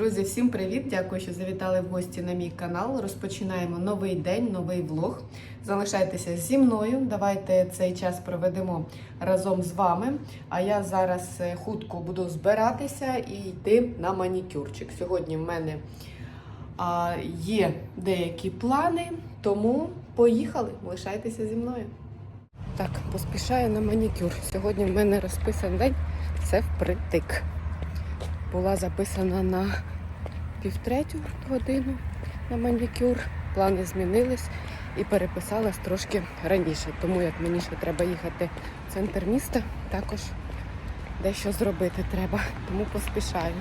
Друзі, всім привіт! Дякую, що завітали в гості на мій канал. Розпочинаємо новий день, новий влог. Залишайтеся зі мною. Давайте цей час проведемо разом з вами. А я зараз е, хутко буду збиратися і йти на манікюрчик. Сьогодні в мене є деякі плани, тому поїхали. Лишайтеся зі мною. Так, поспішаю на манікюр. Сьогодні в мене розписаний день. Це впритик була записана на півтретю годину на манікюр. Плани змінились і переписалась трошки раніше. Тому як мені ще треба їхати в центр міста, також дещо зробити треба. Тому поспішаю.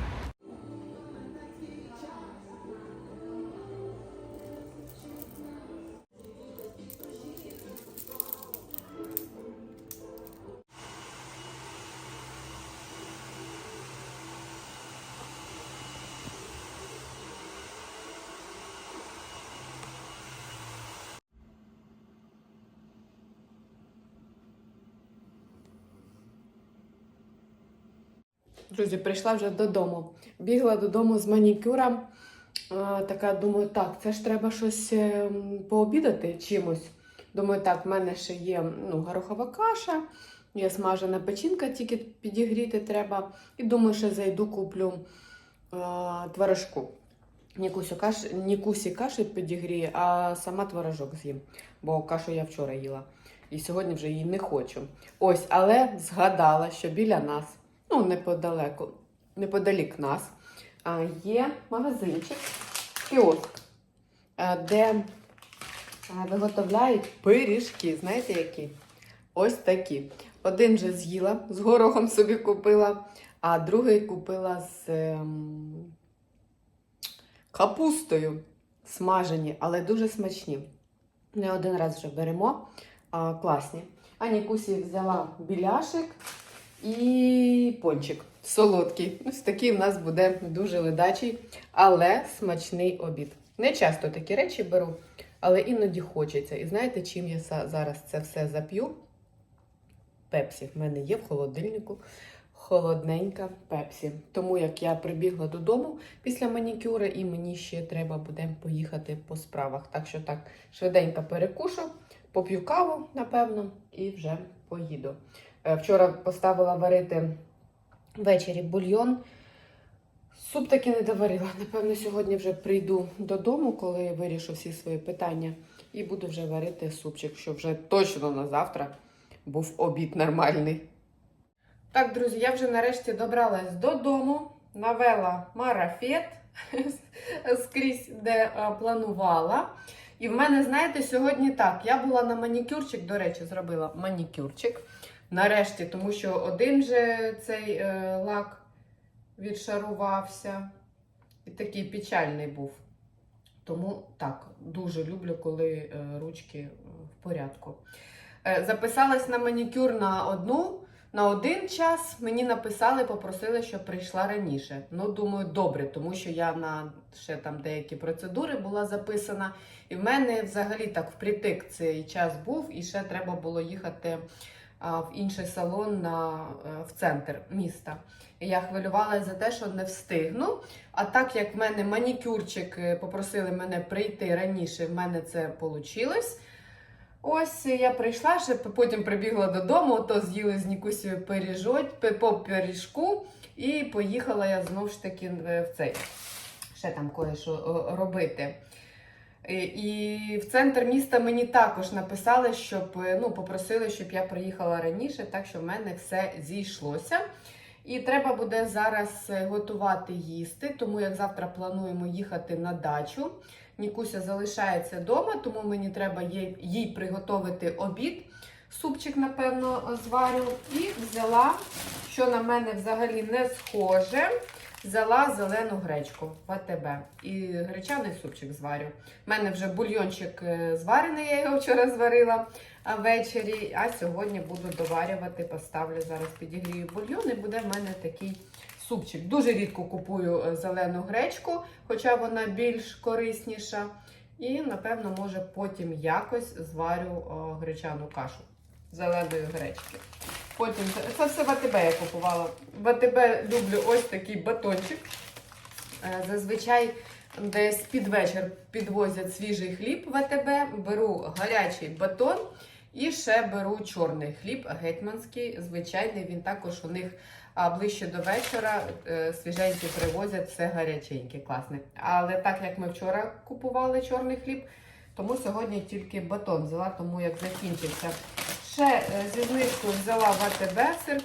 Друзі, прийшла вже додому. Бігла додому з манікюра. А, така думаю, так, це ж треба щось ем, пообідати чимось. Думаю, так, в мене ще є ну, горохова каша, є смажена печінка, тільки підігріти треба. І думаю, що зайду, куплю а, творожку. Нікусю каш... Нікусі каші підігрію, а сама творожок з'їм. Бо кашу я вчора їла. І сьогодні вже її не хочу. Ось, але згадала, що біля нас ну, неподалеку, неподалік нас, є магазинчик, кіоск, де виготовляють пиріжки. Знаєте які? Ось такі. Один вже з'їла, з горохом собі купила, а другий купила з ем, капустою смажені, але дуже смачні. Не один раз вже беремо. А, класні. А Нікусі взяла біляшик і пончик солодкий. Ось такий в нас буде дуже ледачий, але смачний обід. Не часто такі речі беру, але іноді хочеться. І знаєте, чим я зараз це все зап'ю? Пепсі. В мене є в холодильнику холодненька пепсі. Тому як я прибігла додому після манікюра, і мені ще треба буде поїхати по справах. Так що так, швиденько перекушу, поп'ю каву, напевно, і вже поїду. Е, Вчора поставила варити ввечері бульйон. Суп таки не доварила. Напевно, сьогодні вже прийду додому, коли вирішу всі свої питання, і буду вже варити супчик, щоб вже точно на завтра був обід нормальний. Так, друзі, я вже нарешті добралась додому, навела марафет скрізь, де а, планувала. І в мене, знаєте, сьогодні так. Я була на манікюрчик, до речі, зробила манікюрчик. Нарешті, тому що один же цей е, лак відшарувався. І такий печальний був. Тому так, дуже люблю, коли е, ручки в порядку. Е, записалась на манікюр на одну, на один час. Мені написали, попросили, щоб прийшла раніше. Ну, думаю, добре, тому що я на ще там деякі процедури була записана. І в мене взагалі так впритик цей час був, і ще треба було їхати в інший салон на, е, в центр міста. Я хвилювалася за те, що не встигну. А так як в мене манікюрчик е, попросили мене прийти раніше, в мене це вийшло. Ось я прийшла, ще потім прибігла додому, то з'їли з пиріжок, по пиріжку, і поїхала я знову ж таки е, в цей ще там кое-що робити. І- І в центр міста мені також написали, щоб е, ну, попросили, щоб я приїхала раніше, так що в мене все зійшлося. І треба буде зараз е, готувати їсти, тому як завтра плануємо їхати на дачу. Нікуся залишається вдома, тому мені треба їй приготувати обід. Супчик, напевно, зварю. І взяла, що на мене взагалі не схоже. Взяла зелену гречку в АТБ. І гречаний супчик зварю. У мене вже бульйончик е, зварений, я його вчора зварила ввечері. А сьогодні буду доварювати, поставлю зараз підігрію бульйон, і буде в мене такий супчик. Дуже рідко купую е, зелену гречку, хоча вона більш корисніша. І, напевно, може потім якось зварю гречану кашу зеленої гречки. Потім це- все в АТБ я купувала. В АТБ люблю ось такий батончик. Е, Зазвичай десь під вечір підвозять свіжий хліб в АТБ, беру гарячий батон і ще беру чорний хліб, гетьманський, звичайний. Він також у них ближче до вечора е, свіженький привозять, все гаряченьке, класне. Але так як ми вчора купували чорний хліб, тому сьогодні тільки батон взяла, тому як закінчився. Ще е, зі знижкою взяла в АТБ сир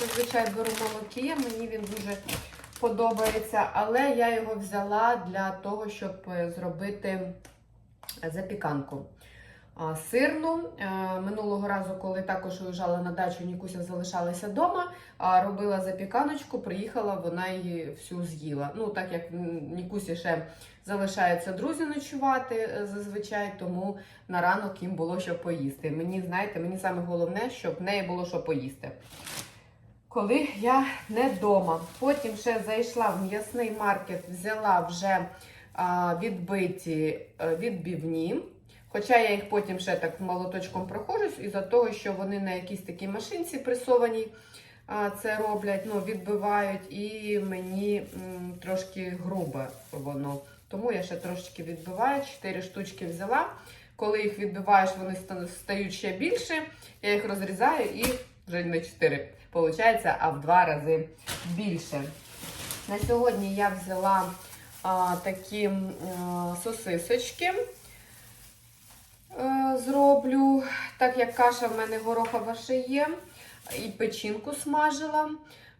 зазвичай беру молокія, мені він дуже подобається, але я його взяла для того, щоб е, зробити запіканку. Сирну Е, минулого разу, коли також уїжджала на дачу, Нікуся залишалася вдома, робила запіканочку, приїхала, вона її всю з'їла. Ну, так як Нікусі ще залишаються друзі ночувати е, зазвичай, тому на ранок їм було що поїсти. Мені, знаєте, мені саме головне, щоб в неї було що поїсти. Коли я не вдома. Потім ще зайшла в м'ясний маркет, взяла вже а, відбиті е, відбивні. Хоча я їх потім ще так молоточком проходжусь, із-за того, що вони на якійсь такій машинці пресованій це роблять, ну, відбивають, і мені трошки грубе воно. Тому я ще трошечки відбиваю, 4 штучки взяла. Коли їх відбиваєш, вони стають ще більше. Я їх розрізаю і вже не 4 виходить, а в 2 рази більше. На сьогодні я взяла а, такі а, сосисочки. Е, Зроблю, так як каша в мене горохова ще є, і печінку смажила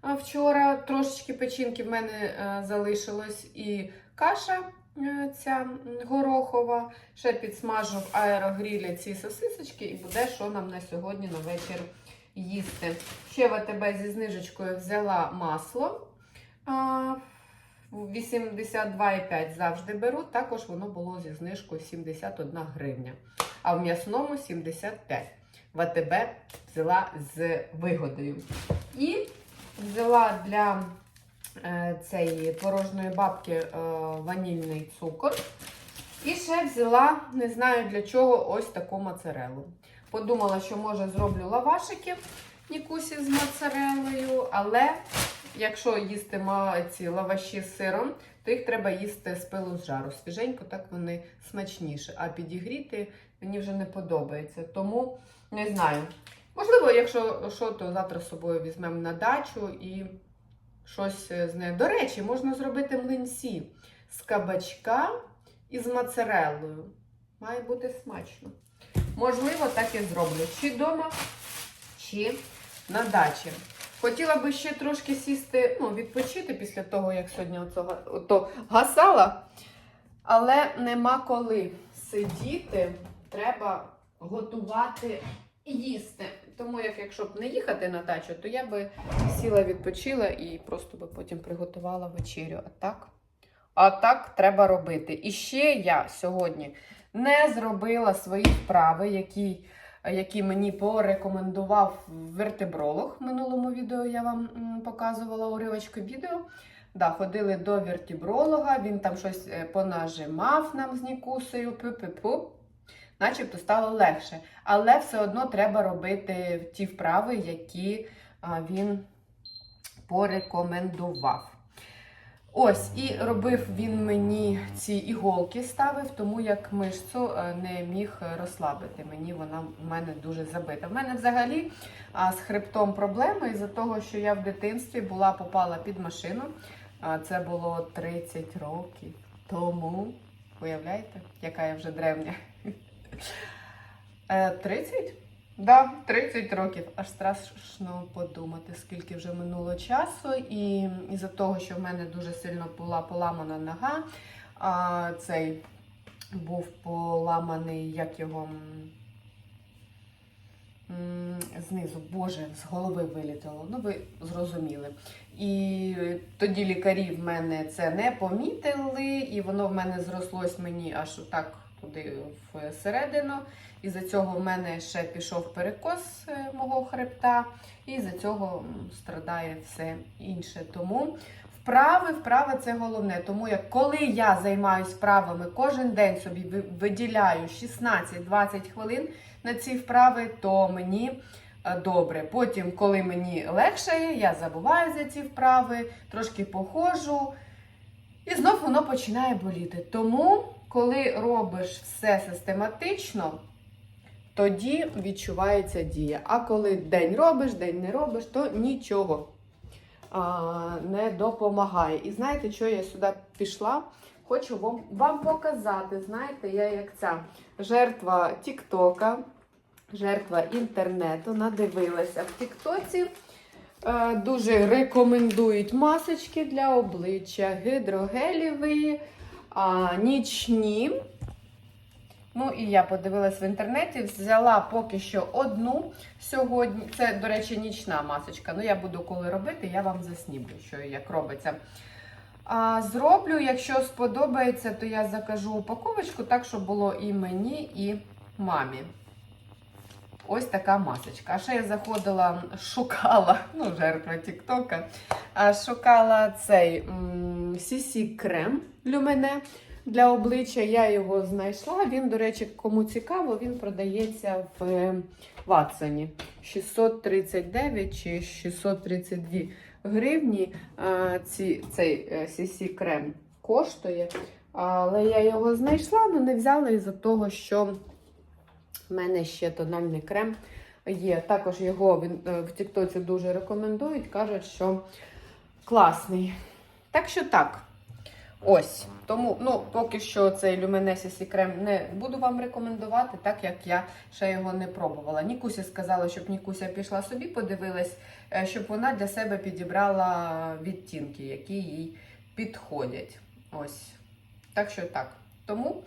вчора. Трошечки печінки в мене е, залишилось, і каша е, ця горохова. Ще підсмажу в аерогрілі ці сосисочки, і буде що нам на сьогодні на вечір їсти. Ще в АТБ зі знижечкою взяла масло. А, 82,5 завжди беру. Також воно було зі знижкою 71 гривня. А в м'ясному 75. В АТБ взяла з вигодою. І взяла для е, цієї творожної бабки е, ванільний цукор. І ще взяла, не знаю для чого, ось таку моцарелу. Подумала, що може зроблю лавашики Нікусі з моцарелою, але якщо їсти ці лаваші з сиром, то їх треба їсти з пилу з жару. Свіженько, так вони смачніші. А підігріти мені вже не подобається. Тому не знаю. Можливо, якщо що, то завтра з собою візьмемо на дачу і щось е, з нею. До речі, можна зробити млинці з кабачка і з моцарелою. Має бути смачно. Можливо, так і зроблю. Чи вдома, чи на дачі. Хотіла би ще трошки сісти, ну, відпочити після того, як сьогодні оцього, ото гасала. Але нема коли сидіти, треба готувати і їсти. Тому, як якщо б не їхати на дачу, то я би сіла, відпочила і просто би потім приготувала вечерю. А так? А так треба робити. І ще я сьогодні не зробила свої вправи, які, які мені порекомендував вертебролог. В минулому відео я вам показувала уривочку відео. Да, ходили до вертебролога, він там щось е, понажимав нам з Нікусею, пу-пу-пу. Начебто стало легше. Але все одно треба робити ті вправи, які він порекомендував. Ось, і робив він мені ці іголки ставив, тому як мишцю е, не міг розслабити. Мені вона в мене дуже забита. В мене взагалі з хребтом проблеми із-за того, що я в дитинстві була попала під машину. Це було 30 років тому. Уявляєте, яка я вже древня? Е, 30? Да, 30 років. Аж страшно подумати, скільки вже минуло часу. І із-за того, що в мене дуже сильно була поламана нога, а цей був поламаний, як його знизу, Боже, з голови вилітало. Ну, ви зрозуміли. І тоді лікарі в мене це не помітили, і воно в мене зрослось мені аж так туди всередину. І за цього в мене ще пішов перекос е, мого хребта, і за цього страдає все інше. Тому вправи, вправи це головне. Тому як коли я займаюся вправами, кожен день собі виділяю 16-20 хвилин на ці вправи, то мені е, добре. Потім, коли мені легше, я забуваю за ці вправи, трошки походжу. знов воно починає боліти. Тому, коли робиш все систематично, тоді відчувається дія. А коли день робиш, день не робиш, то нічого а, не допомагає. І знаєте, що я сюди пішла? Хочу вам, вам показати, знаєте, я як ця жертва Тіктока, жертва інтернету, надивилася в Тіктоці. Е, Дуже рекомендують масочки для обличчя, гідрогелєві, а, нічні. Ну і я подивилась в інтернеті, взяла поки що одну сьогодні. Це, до речі, нічна масочка. Ну, я буду коли робити, я вам заснімлю, що і як робиться. А, зроблю, якщо сподобається, то я закажу упаковочку, так, щоб було і мені, і мамі. Ось така масочка. А ще я заходила, шукала, ну, жертва Тіктока, шукала цей CC крем люмене для обличчя. Я його знайшла. Він, до речі, кому цікаво, він продається в е, Ватсоні. 639 чи 632 гривні е, ці, цей е, CC крем коштує. Але я його знайшла, але не взяла із-за того, що в мене ще тональний крем є. Також його е, в Тіктоці дуже рекомендують, кажуть, що класний. Так що так. Ось. Тому, ну, поки що цей Luminescence крем не буду вам рекомендувати, так як я ще його не пробувала. Нікуся сказала, щоб Нікуся пішла собі, подивилась, е, щоб вона для себе підібрала відтінки, які їй підходять. Ось. Так що так. Тому.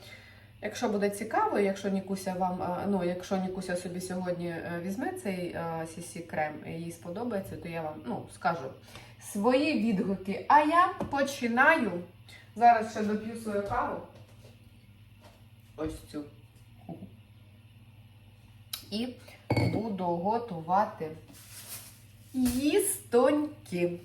Якщо буде цікаво, якщо Нікуся вам, е, ну якщо Нікуся собі сьогодні е, візьме цей CC крем і їй сподобається, то я вам ну, скажу свої відгуки. А я починаю. Зараз ще доп'ю свою каву. Ось цю. І буду готувати їстоньки.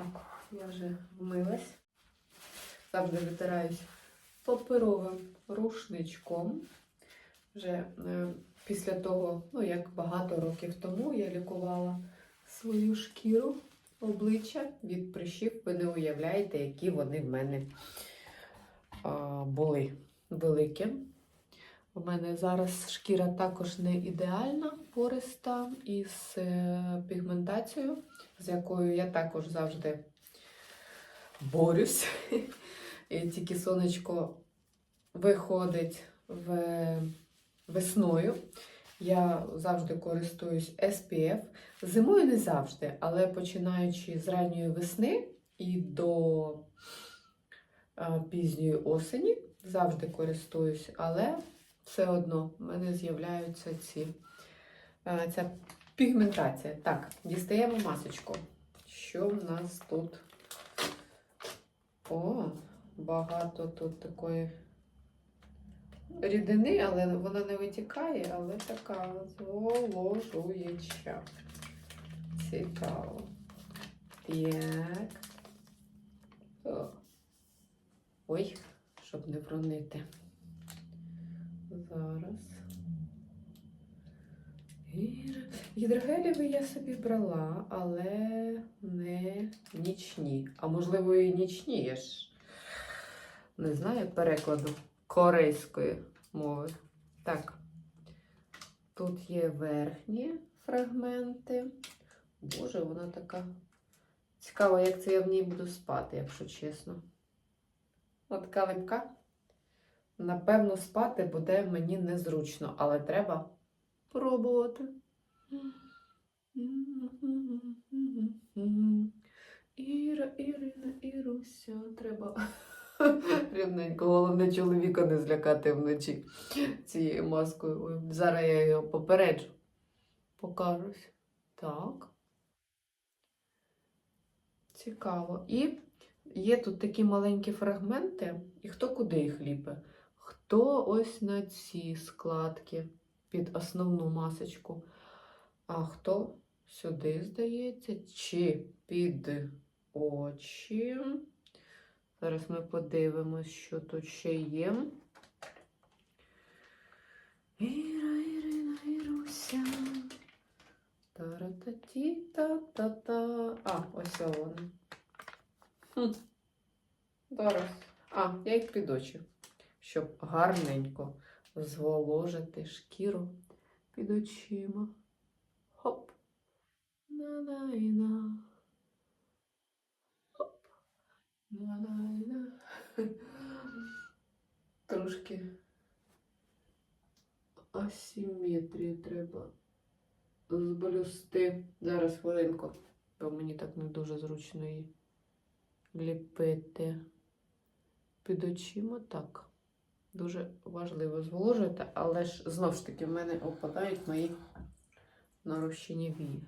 Так, я вже вмилась. Завжди витираюсь паперовим рушничком. Вже е, після того, ну як багато років тому, я лікувала свою шкіру, обличчя від прищів. Ви не уявляєте, які вони в мене а, були великі. У мене зараз шкіра також не ідеальна, пориста із е, пігментацією, з якою я також завжди борюсь. І тільки сонечко виходить в весною. Я завжди користуюсь SPF. Зимою не завжди, але починаючи з ранньої весни і до пізньої осені, завжди користуюсь, але все одно в мене з'являються ці, ця пігментація. Так, дістаємо масочку. Що в нас тут? О, багато тут такої рідини, але вона не витікає, але така зволожуюча. Цікаво. Так. О. Ой, щоб не вронити. Зараз. Гідрогелєві я собі брала, але не нічні. А можливо, і нічні. Я ж не знаю перекладу корейської мови. Так. Тут є верхні фрагменти. Боже, вона така цікаво, як це я в ній буду спати, якщо чесно. От липка. Напевно, спати буде мені незручно, але треба пробувати. Іра, Ірина, Іруся, треба рівненько, головне чоловіка не злякати вночі цією маскою. Зараз я його попереджу. Покажусь. Так. Цікаво. І є тут такі маленькі фрагменти, і хто куди їх ліпе? Хто ось на ці складки під основну масочку, а хто сюди, здається, чи під очі. Зараз ми подивимось, що тут ще є. Іра, Ірина, Іруся. Та-ра-та-ті-та-та-та. А, ось вони. Хм. Зараз. А, я їх під очі, щоб гарненько зволожити шкіру під очима. Хоп. На-на-на. Хоп. На-на-на. Трошки асиметрію треба зблюсти. Зараз хвилинку, бо мені так не дуже зручно її ліпити під очима. Так. Дуже важливо зволожувати, але ж знову ж таки в мене опадають мої нарощені вії.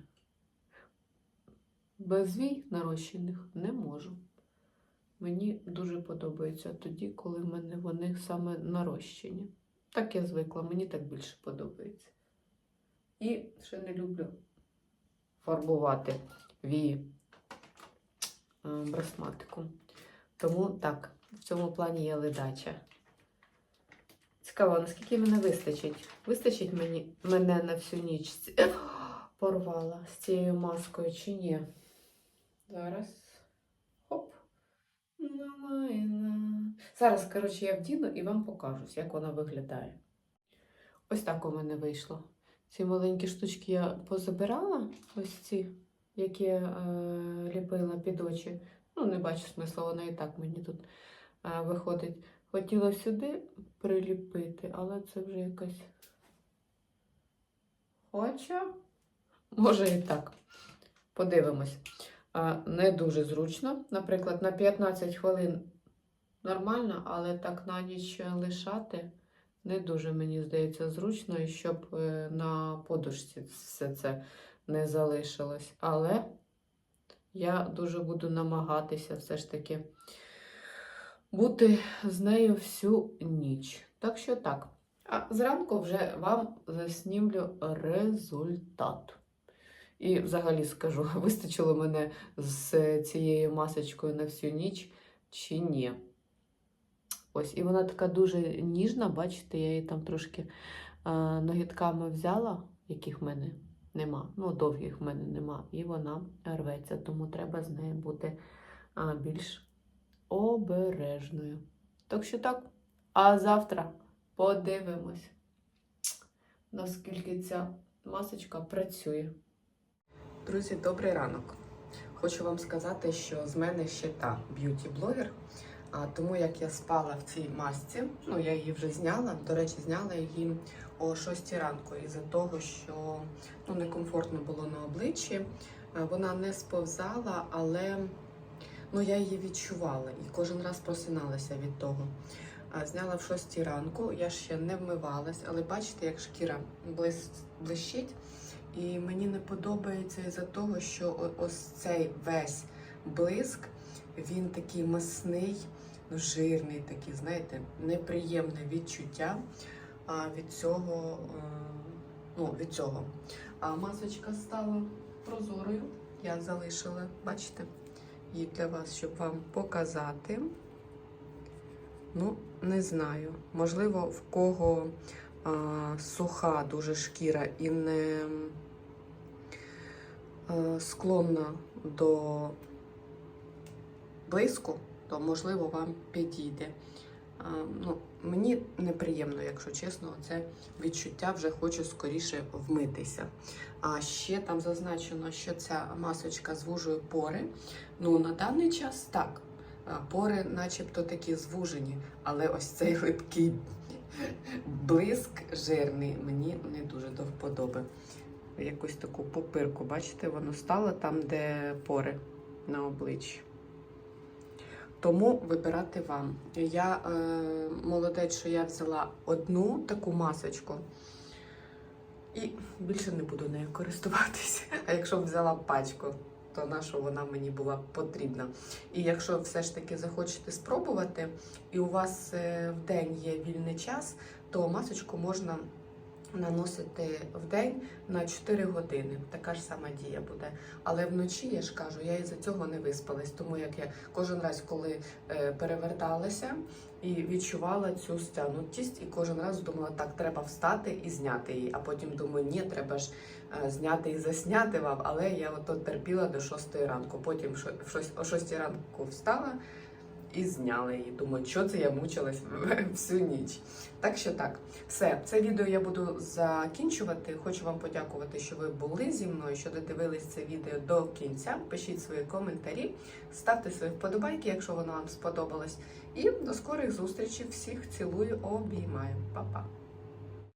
Без вій нарощених не можу. Мені дуже подобається тоді, коли в мене вони саме нарощені. Так я звикла, мені так більше подобається. І ще не люблю фарбувати вії е, брасматиком. Тому так, в цьому плані я ледача. Цікаво, наскільки мене вистачить? Вистачить мені мене на всю ніч порвала з цією маскою чи ні? Зараз. Хоп. Зараз, коротше, я вдіну і вам покажу, як вона виглядає. Ось так у мене вийшло. Ці маленькі штучки я позабирала, ось ці, які е, ліпила під очі. Ну, не бачу смисла, вона і так мені тут е, виходить. Хотіла сюди приліпити, але це вже якась. Хоча, може і так. Подивимось. Не дуже зручно. Наприклад, на 15 хвилин нормально, але так на ніч лишати не дуже, мені здається, зручно, і щоб е, на подушці все це не залишилось. Але я дуже буду намагатися все ж таки бути з нею всю ніч. Так що так. А зранку вже вам заснімлю результат. І взагалі скажу, вистачило мене з цією масочкою на всю ніч чи ні. Ось, і вона така дуже ніжна, бачите, я її там трошки а, ногітками взяла, яких в мене нема. Ну, довгих в мене нема. І вона рветься, тому треба з нею бути а, більш обережною. Так що так. А завтра подивимось, наскільки ця масочка працює. Друзі, добрий ранок. Хочу вам сказати, що з мене ще та б'юті-блогер. Тому як я спала в цій масці, ну я її вже зняла. До речі, зняла її о 6 ранку із-за того, що ну, некомфортно було на обличчі. Е, Вона не сповзала, але ну, я її відчувала і кожен раз просиналася від того. Зняла в 6 ранку, я ще не вмивалась, але бачите, як шкіра блищить. І мені не подобається із-за того, що ось цей весь блиск, він такий масний, ну, жирний, такий, знаєте, неприємне відчуття від цього. е, Ну, від цього. А масочка стала прозорою. Я залишила, бачите, її для вас, щоб вам показати. Ну, не знаю. Можливо, в кого а, суха дуже шкіра і не а, склонна до блиску, то можливо вам підійде. А, ну, мені неприємно, якщо чесно, це відчуття вже хочу скоріше вмитися. А ще там зазначено, що ця масочка звужує пори. Ну, на даний час так. Пори, начебто, такі звужені, але ось цей липкий блиск жирний мені не дуже до вподоби. Якусь таку пупирку, бачите, воно стало там, де пори на обличчі. Тому вибирати вам. Я е, молодець, що я взяла одну таку масочку і більше не буду нею користуватися. А якщо б взяла пачку, то на що вона мені була потрібна. І якщо все ж таки захочете спробувати, і у вас е, в день є вільний час, то масочку можна наносити в день на 4 години. Така ж сама дія буде. Але вночі, я ж кажу, я із-за цього не виспалась, тому як я кожен раз, коли е, переверталася і відчувала цю стягнутість, і кожен раз думала, так, треба встати і зняти її. А потім думаю, ні, треба ж е, зняти і засняти вам. Але я ото терпіла до 6 ранку. Потім о 6 ранку встала і зняли її. Думаю, що це я мучилась всю ніч. Так що так, все, це відео я буду закінчувати. Хочу вам подякувати, що ви були зі мною, що додивились це відео до кінця. Пишіть свої коментарі, ставте свої вподобайки, якщо воно вам сподобалось. І до скорих зустрічей. Всіх цілую, обіймаю. Па-па.